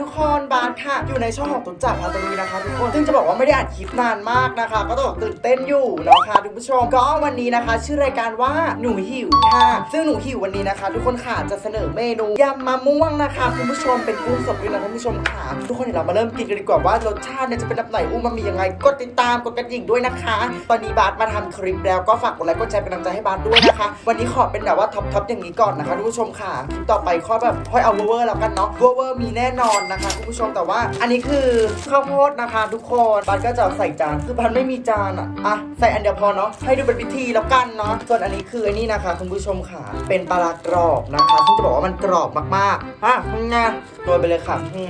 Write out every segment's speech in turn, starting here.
ทุกคนบาสค่ะ อยู่ในช่องของตุ๊กจักรพาตะลุยนะคะทุกคนซึ่งจะบอกว่าไม่ได้อัดคลิปนานมากนะคะ ก็ต้องตื่นเต้นอยู่นะคะทุกผู้ชมก็วันนี้นะคะ ชื่อรายการว่าหนูหิวค่ะ ซึ่งหนูหิววันนี้นะคะ ทุกคนค่ะจะเสนอเมนูยำมะม่วงนะคะคุณผู้ชมเป็นกุ้งสดด้วยนะท่านผู้ชมค่ะทุกคนเดี๋ยวเรามาเริ่มกินกันดีกว่าว่ารสชาติเนี่ยจะเป็นแบบไหนอูมันมียังไงกดติดตามกดกระดิ่งด้วยนะคะ ตอนนี้บาสมาทำคลิปแล้วก็ฝากกดไลค์กดแชร์เป็นกำลังใจให้บาสด้วยนะคะ วันนี้ขอเป็นแบบว่าท็อปทอย่างนี้ก่อนนะคะทุกผู้ชมค่ะคลิปต่อไปข้อแบบค่อยเอาเวอร์แล้วกันเนาะเวอร์มีแน่นอนนะคะคุณผู้ชมแต่ว่า อันนี้คือข้าวโพดนะคะ ทุกคนบาสก็จะใส่จานคือบันไม่มีจานอะอะใส่อันเดียวพอเนาะให้ดูเป็นพิธีแล้วกันเนาะส่วนอันนี้คืออันนี้นะคะ คุณผู้ชมค่ะ เป็นปลากรอบนะคะซึ่งจะบอกว่ามันกรอบมากๆอะมึงไงตัวไปเลยค่ะอื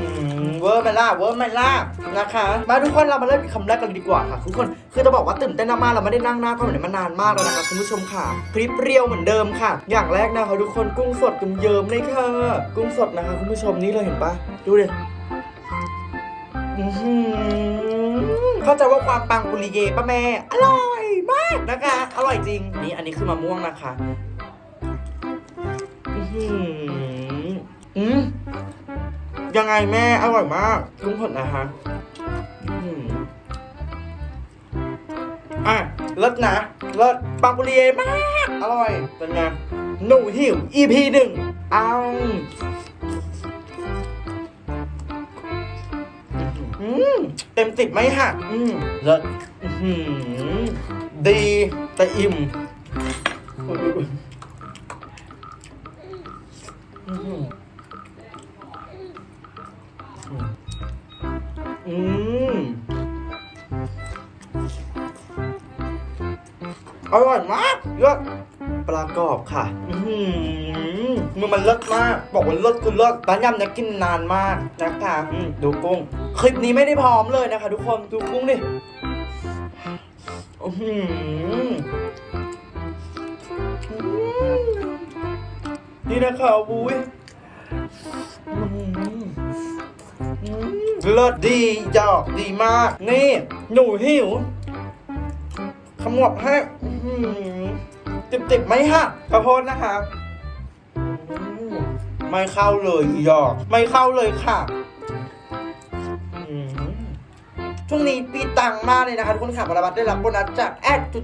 มเวอร์ไหมล่ะเวอร์ไหมล่ะนะคะ มาทุกคนเรามาเริ่มคำแรกกันดีกว่าค่ะทุกคนคือจะบอกว่าตื่นเต้นมากเราไม่ได้นั่งหน้ากล้องแบบนี้มานานมากแล้วนะคะคุณผู้ชมค่ะพริบเรียวเหมือนเดิมค่ะ อย่างแรกนะคะทุกคนกุ้งสดกุมเยิ้มๆเลยค่ะ กุ้งสดนะคะคุณผู้ชมนี่เลยเห็นปะดูดิเข้าใจว่าความปังปุริเยป้าแม่ อร่อยมากนะคะ อร่อยจริง นี่อันนี้คือมะม่วงนะคะ อืมยังไงแม่ อร่อยมากกุ้งสดนะคะอะเลิศนะเลิศปังปุริเยมาก อร่อย เป็นไง หนูหิว EP หนึ่งเอา อืมเต็มสิบไหมฮะอืมเลิศอื้อหือดีแต่อิ่มอื้อหืออืมอร่อยมากเลิศปลากรอบค่ะ อือหือ มันมันเลิศมาก บอกว่าเลิศคือเลิศร้านยำเนี่ยกินนานมากนะคะอืมดูกุ้ง คลิปนี้ไม่ได้พร้อมเลยนะคะ ทุกคน ดูกุ้งดิอืมนี่นะคะวุ้ยเลิศดีดอกดีมาก นี่ หนูหิว ขมวบให้ติบๆไหมฮะขอโทษนะคะ ไม่เข้าเลยอีดอก ไม่เข้าเลยค่ะ ช่วงนี้ปีตังมากเลยนะคะทุกคนค่ะบรบัตได้รับโบนัสจากแอดจุ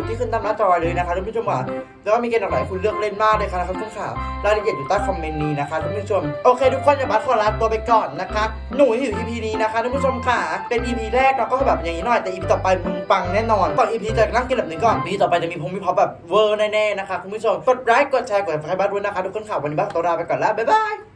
ดๆๆที่ขึ้นตามหน้าจอเลยนะคะทุกผู้ชมค่ะแล้วก็มีเกณฑ์หลายคุณเลือกเล่นมากเลยค่ะนะครับทุกคนข่าวรายละเอียดอยู่ใต้คอมเมนต์นี้นะคะทุกผู้ชมโอเค ทุกคนอย่าบัตขอลาตัวไปก่อนนะคะหนูหิว EP นี้นะคะทุกผู้ชมค่ะ เป็น EP แรกเราก็แบบอย่างนี้หน่อยแต่ EP ต่อไปมึงปังแน่นอนก่อน EP จะนั่งกินแบบนี้ก่อน EP ต่อไปจะมีพงมีพอแบบเวอร์แน่ๆนะคะคุณผู้ชมกดไลค์กดแชร์กดไลค์บ้านด้วยนะคะทุกคนค่ะวันนี้บ้านตัวลาไปก่อนแล้วบ๊ายบาย